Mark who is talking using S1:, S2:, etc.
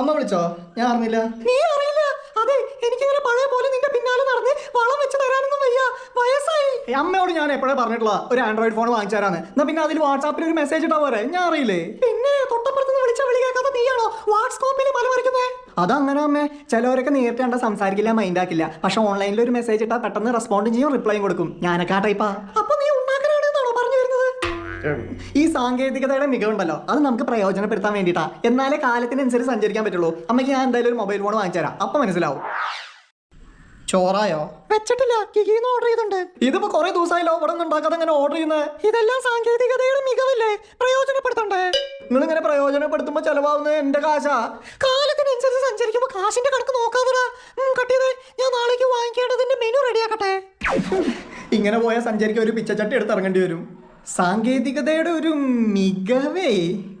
S1: അമ്മ വിളിച്ചോ? ഞാൻ അറിഞ്ഞില്ല.
S2: നീ അറിയില്ല. അതെ എനിക്കിങ്ങനെ പഴയ പോലെ നിന്റെ പിന്നാലെ നടന്ന് വളം വെച്ച് തരാനൊന്നും വയ്യ. വയസ്സായി.
S1: അമ്മയോട് ഞാൻ എപ്പോഴേ പറഞ്ഞിട്ടുള്ള ഒരു ആൻഡ്രോയിഡ് ഫോൺ വാങ്ങിച്ചു തരാന്ന്. എന്നാ പിന്നെ അതിൽ വാട്സാപ്പിൽ ഒരു മെസ്സേജ് ഇട്ടാ പോരെ? ഞാൻ അറിയില്ലേ?
S2: പിന്നെ തൊട്ടപ്പുറത്ത് നിന്ന് വിളിച്ച വിളി കേൾക്കാത്ത നീയാണോ? വാട്സ്കോപ്പിൽ പല വരയ്ക്കുന്നത്
S1: അതങ്ങനെ അമ്മേ ചിലവരൊക്കെ നേരിട്ട് കണ്ട സംസാരിക്കില്ല മൈൻഡ് ആക്കില്ല. പക്ഷെ ഓൺലൈനിൽ ഒരു മെസ്സേജ് ഇട്ടാൽ പെട്ടെന്ന് റെസ്പോണ്ടും ചെയ്യും റിപ്ലൈയും കൊടുക്കും. ഞാനൊക്കെ ആ ടൈപ്പാ ഈ സാങ്കേതികതയുടെ മികവുണ്ടല്ലോ. അത് നമുക്ക് പ്രയോജനപ്പെടുത്താൻ വേണ്ടിയിട്ടാ. എന്നാലേ കാലത്തിനനുസരിച്ച് സഞ്ചരിക്കാൻ പറ്റുള്ളൂ. അമ്മയ്ക്ക് ഞാൻ എന്തായാലും ഒരു മൊബൈൽ ഫോൺ വാങ്ങിച്ചു തരാം അപ്പൊ മനസ്സിലാവും. ചോറായോ?
S2: വെച്ചിട്ടില്ല. കികിന്ന് ഓർഡർ ചെയ്തിട്ടുണ്ട്.
S1: ഇതിപ്പോ കുറെ ദിവസമായല്ലോ ഇവിടെ ഒന്നും ഉണ്ടാക്കാതെ അങ്ങനെ ഓർഡർ ചെയ്യുന്നത്.
S2: ഇതെല്ലാം സാങ്കേതികതയുടെ മികവല്ലേ? പ്രയോജനപ്പെടുത്തണ്ടേ?
S1: നിങ്ങൾ ഇങ്ങനെ പ്രയോജനപ്പെടുത്തുമ്പോ ചെലവാകുന്നത് എന്റെ കാശാ.
S2: കാലത്തിനനുസരിച്ച് സഞ്ചരിക്കുമ്പോ കാശിന്റെ കണക്ക് നോക്കാതെ കട്ട് ഞാൻ നാളേക്ക് വാങ്ങിക്കേണ്ടതിന്റെ മെനു റെഡിയാക്കട്ടെ
S1: ഇങ്ങനെ പോയാൽ സഞ്ചരിക്കാൻ ഒരു പിച്ചച്ചട്ടി എടുത്ത് ഇറങ്ങേണ്ടി വരും. സാങ്കേതികതയുടെ ഒരു മികവേ.